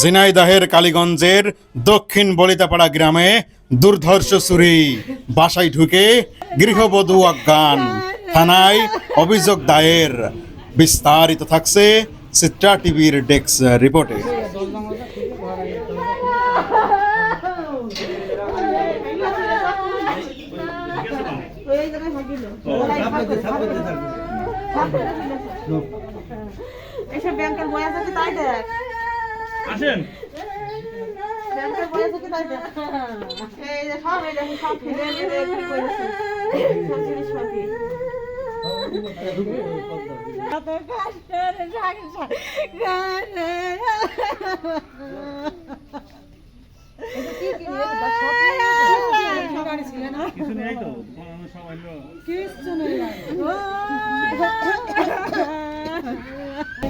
ঝিনাইদাহের কালীগঞ্জের দক্ষিণ বলিতাপাড়া গ্রামে দুর্ধর্ষ চুরি বাসায় ঢুকে গৃহবধূ অজ্ঞান। থানায় অভিযোগ দায়ের। বিস্তারিত থাকছে চিত্রা টিভির ডেস্ক রিপোর্টে। এসব ব্যাংকের বই আছে তাই দেখ। আসেন। আছে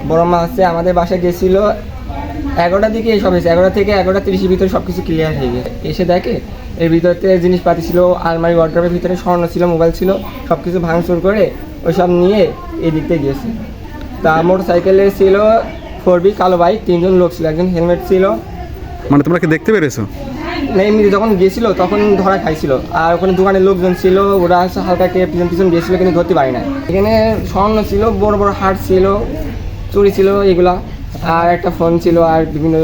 বড় মা হচ্ছে আমাদের বাসায় গেছিল। এগারোটার দিকে সব হয়েছে। এগারোটা থেকে এগারোটা তিরিশের ভিতরে সব কিছু ক্লিয়ার হয়ে গেছে। এসে দেখে এর ভিতরে জিনিসপাতি ছিল আলমারি ওয়ার্ড্রপের ভিতরে স্বর্ণ ছিল মোবাইল ছিল সব কিছু ভাঙচুর করে ওই সব নিয়ে এই দিক থেকে গেছে। তা মোটর সাইকেলে ছিল ফোর বি কালো বাইক তিনজন লোক ছিল একজন হেলমেট ছিল। মানে তোমরা কি দেখতে পেরেছ? না এমনি যখন গেছিল তখন ধরা খাইছিল। আর ওখানে দোকানের লোকজন ছিল ওরা হালকা কে পিছন পিছন গেছিল কিন্তু ধরতে পারি না এখানে স্বর্ণ ছিল বড় বড় হাট ছিল চুরি ছিল এগুলা। আর একটা ফোন ছিল আর বিভিন্ন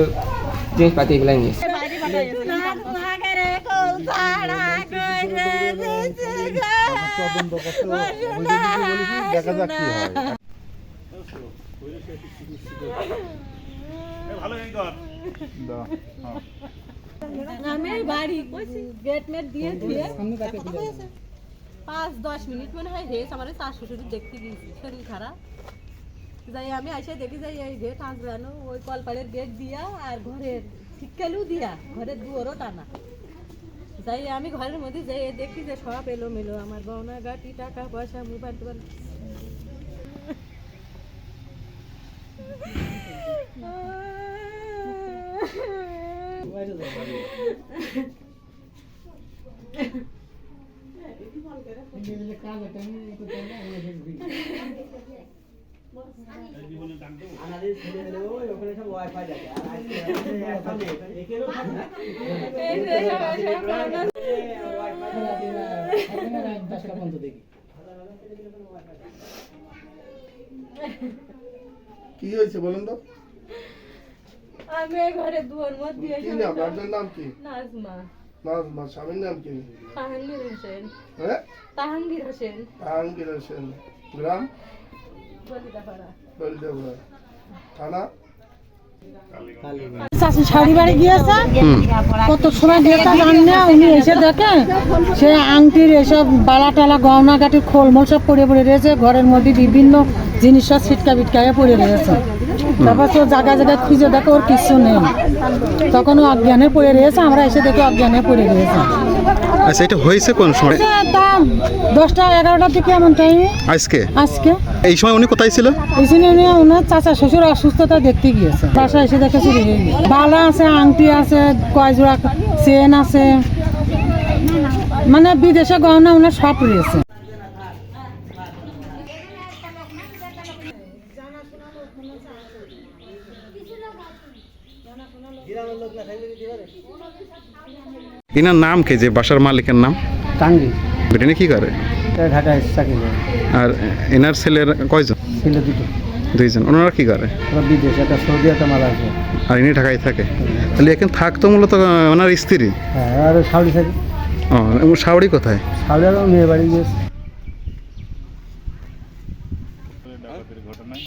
জিনিসপাতি এগুলো নিয়েছে আমি পাঁচ দশ মিনিট মনে হয় হয়েছে আমার শ্বশুর দেখতে গিয়েছি। শরীর খারাপ। যাই আমি এসে দেখি যাই, এই গেট আঁচড়ানো ওই কলপাড়ের গেট দিয়া আর ঘরের ঠিকালু দিয়া, ঘরের দুয়ারও টানা। যাই, আমি ঘরের মধ্যে যাই দেখি যে সব এলো মেলো আমার গহনা গাটি, টাকা পয়সা মোবাইল টোবাইল কি হয়েছে বলুন তো? আমি ঘরের দুয়ার মধ্যে কি নাম? আপনার নাম কি? নাজমা। নাজমা স্বামীর নাম কি? তাহাঙ্গীর হোসেন। হ্যাঁ? তাহাঙ্গীর হোসেন। আহাঙ্গীর হোসেন। গ্রাম? সব ঘরের মধ্যে বিভিন্ন জিনিস সব ছিটকা বিটকায়ে পড়ে রয়েছে তারপর তো জায়গায় জায়গায় খুঁজে দেখে ওর কিছু নেই তখন অজ্ঞানে পড়ে রয়েছে আমরা এসে দেখে অজ্ঞানে পড়ে রয়েছে আচ্ছা এটা হয়েছে কোন সময়? তা দশটা এগারোটার দিকে এমন টাইমে আজকে? আজকে। এই সময় উনি কোথায় ছিল এই জন্য উনি ওনার চাচা শ্বশুর অসুস্থতা দেখতে গিয়েছে। বাসায় এসে দেখেছি বালা আছে আংটি আছে কয় জোড়া চেন আছে। মানে বিদেশে গহনা ওনার সব রয়েছে। এনার নাম কে? যে বাসার মালিকের নাম? টাঙ্গি। ব্রিটেনে কি করে? ঢাকা চাকরি করে। আর এনার ছেলের কয়জন? ছেলে দুটো। দুইজন। ওনারা কি করে? ওরা বিদেশ একটা সৌদি আরবে মাল আছে আর ইনি ঢাকায় থাকে? তাহলে এখন থাকতো মূলত ওনার স্ত্রী? হ্যাঁ আর শাউরি থাকে। ও এমন শাউরি কোথায়? শাউরি মেয়ে বাড়ি গেছে ঘটনায়